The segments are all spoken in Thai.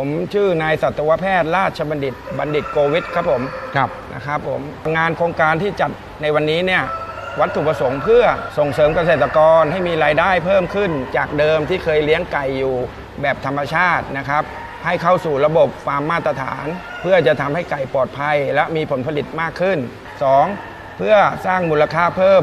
ผมชื่อนายสัตวแพทย์ราชบัณฑิตบัณฑิตโกวิทครับผมครับนะครับผมงานโครงการที่จัดในวันนี้เนี่ยวัตถุประสงค์เพื่อส่งเสริมเกษตรกรให้มีรายได้เพิ่มขึ้น จากเดิมที่เคยเลี้ยงไก่อยู่แบบธรรมชาตินะครับ ให้เข้าสู่ระบบฟาร์มมาตรฐาน เพื่อจะทำให้ไก่ปลอดภัย และมีผลผลิตมากขึ้น 2. เพื่อสร้างมูลค่าเพิ่ม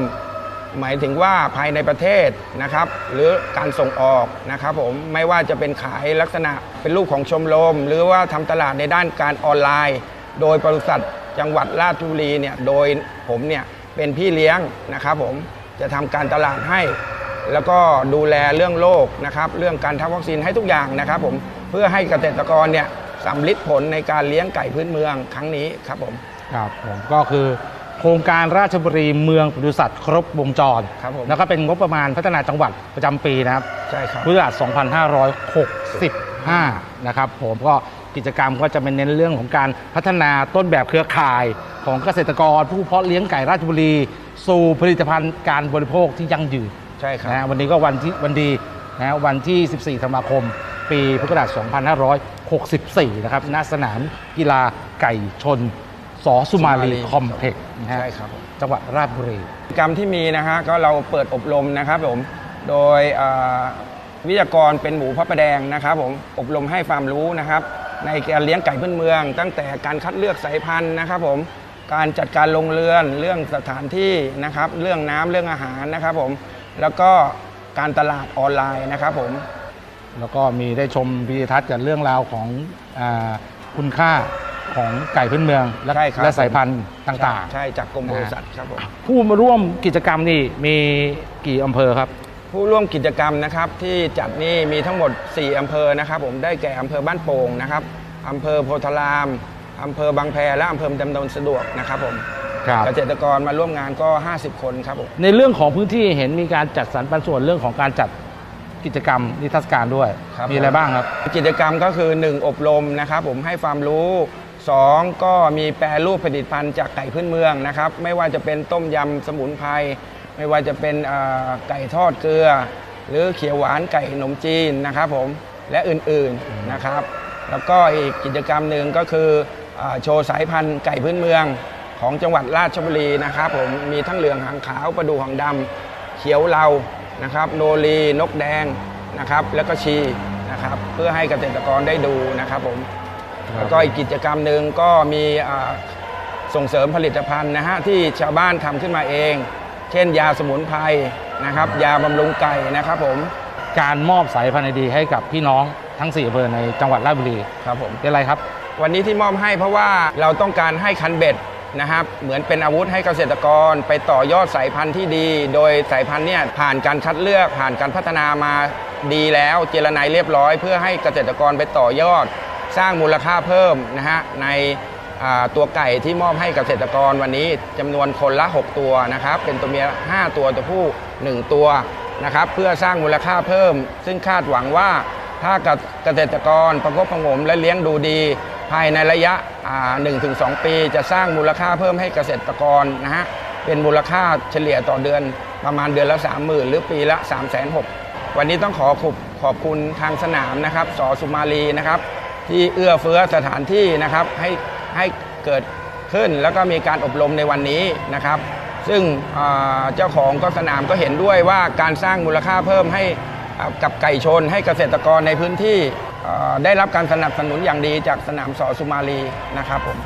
หมายถึงว่าภายในประเทศนะครับ หรือการส่งออกนะครับผมไม่ว่าจะเป็นขายลักษณะเป็นลูกของชมรม หรือว่าทำตลาดในด้านการออนไลน์ โดยบริษัทจังหวัดราชบุรีเนี่ยโดยผมเนี่ยเป็นพี่เลี้ยงนะครับผมจะทำการตลาดให้ แล้วก็ดูแลเรื่องโรคนะครับ เรื่องการทำวัคซีนให้ทุกอย่างนะครับผมเพื่อให้เกษตรกรเนี่ยสำลิดผลในการเลี้ยงไก่พื้นเมืองครั้งนี้ครับผมครับผมก็คือ ครงการราชบุรีเมืองปศุสัตว์ครบวงจรครับผม แล้วก็เป็นงบประมาณพัฒนาจังหวัดประจำปีนะครับใช่ครับ พุทธศักราช2565 นะครับผมก็กิจกรรมก็จะเป็นเน้นเรื่องของการพัฒนาต้นแบบเครือข่ายของเกษตรกร ผู้เพาะเลี้ยงไก่ราชบุรี สู่ผลิตภัณฑ์การบริโภคที่ยั่งยืน ใช่ครับ นะวันนี้ก็วันที่วันดีนะวันที่ 14 ธันวาคม ปีพุทธศักราช2564 นะครับณสนามกีฬาไก่ชน สอสุมาลีสุมาลีคอมเพล็กซ์นะฮะใช่ครับผม จังหวัดราชบุรี กิจกรรมที่มีนะฮะก็เราเปิดอบรมนะครับผมโดยเอ่อวิทยากรเป็นหมูพระประแดงนะครับผมอบรมให้ความรู้นะครับ ในการเลี้ยงไก่พื้นเมือง ตั้งแต่การคัดเลือกสายพันธุ์นะครับผมการจัดการลงเรือนเรื่องสถานที่นะครับเรื่องน้ำเรื่องอาหารนะครับผมแล้วก็การตลาดออนไลน์นะครับผม แล้วก็มีได้ชมวิดีทัศน์กับเรื่องราวของอาคุณค่า ของไก่พื้นเมือง และใช่ครับ และสายพันธุ์ต่าง ใช่จากกรมบริษัทครับผมๆ ผู้มาร่วมกิจกรรมนี่มีกี่อำเภอครับ ผู้ร่วมกิจกรรมนะครับที่จัดนี่มีทั้งหมด 4 อำเภอนะครับ ผมได้แก่อำเภอบ้านโป่งนะครับอำเภอโพธารามอำเภอบางแพและอำเภอดำดนสะดวกนะครับผมครับ เกษตรกรมาร่วมงานก็ 50 คนครับผมในเรื่องของพื้นที่เห็นมีการจัดสรรปันส่วนเรื่องของการจัดกิจกรรมนิทรรศการด้วยมีอะไรบ้างครับ กิจกรรมก็คือ 1 อบรมนะครับผมให้ความรู้ 2 ก็มีแปรรูปผลิตภัณฑ์จากไก่พื้นเมืองนะครับ ไม่ว่าจะเป็นต้มยำสมุนไพรไม่ว่าจะเป็นไก่ทอดเกลือ หรือเขียวหวานไก่ขนมจีนนะครับผมและอื่นๆนะครับ แล้วก็อีกกิจกรรมหนึ่งก็คืออโชว์สายพันธุ์ไก่พื้นเมืองของจังหวัดราชบุรีนะครับผมมีทั้งเหลืองหางขาวประดูหางดำเขียวเลานะครับโนรีนกแดงนะครับแล้วก็ชีนะครับเพื่อให้เกษตรกรได้ดูนะครับผม แล้วก็อีกกิจกรรมหนึ่งก็มีอ่าส่งเสริมผลิตภัณฑ์นะฮะที่ชาวบ้านทำขึ้นมาเอง เช่น ยาสมุนไพรนะครับ ยาบำรุงไก่นะครับผมการมอบสายพันธุ์ดีๆให้กับพี่น้องทั้ง4อำเภอในจังหวัดราชบุรีครับผมเป็นอะไรครับ วันนี้ที่มอบให้เพราะว่าเราต้องการให้คันเบ็ดนะครับ เหมือนเป็นอาวุธให้เกษตรกร ไปต่อยอดสายพันธุ์ที่ดี โดยสายพันธุ์เนี่ยผ่านการคัดเลือกผ่านการพัฒนามาดีแล้วเจรไนายเรียบร้อย เพื่อให้เกษตรกรไปต่อยอด สร้างมูลค่าเพิ่มนะฮะในตัวไก่ที่มอบให้กับเกษตรกรวันนี้จำนวนคนละ 6 ตัวนะครับ เป็นตัวเมีย 5 ตัวตัวผู้ 1 ตัวนะครับ เพื่อสร้างมูลค่าเพิ่ม ซึ่งคาดหวังว่าถ้าเกษตรกรประคบประงมและเลี้ยงดูดี ภายในระยะหนึ่งถึงสปี จะสร้างมูลค่าเพิ่มให้เกษตรกรนะฮะเป็นมูลค่าเฉลี่ยต่อเดือนประมาณเดือนละ 30,000 หรือปีละ 3 6 0 0 0วันนี้ต้องขอขอบขอบคุณทางสนามนะครับสอสุมาลีนะครับ ที่เอื้อเฟื้อสถานที่นะครับให้ให้เกิดขึ้นแล้วก็มีการอบรมในวันนี้นะครับ ซึ่งเจ้าของก็สนามก็เห็นด้วยว่าการสร้างมูลค่าเพิ่มให้กับไก่ชนให้เกษตรกรในพื้นที่ได้รับการสนับสนุนอย่างดีจากสนามสอสุมาลีนะครับผม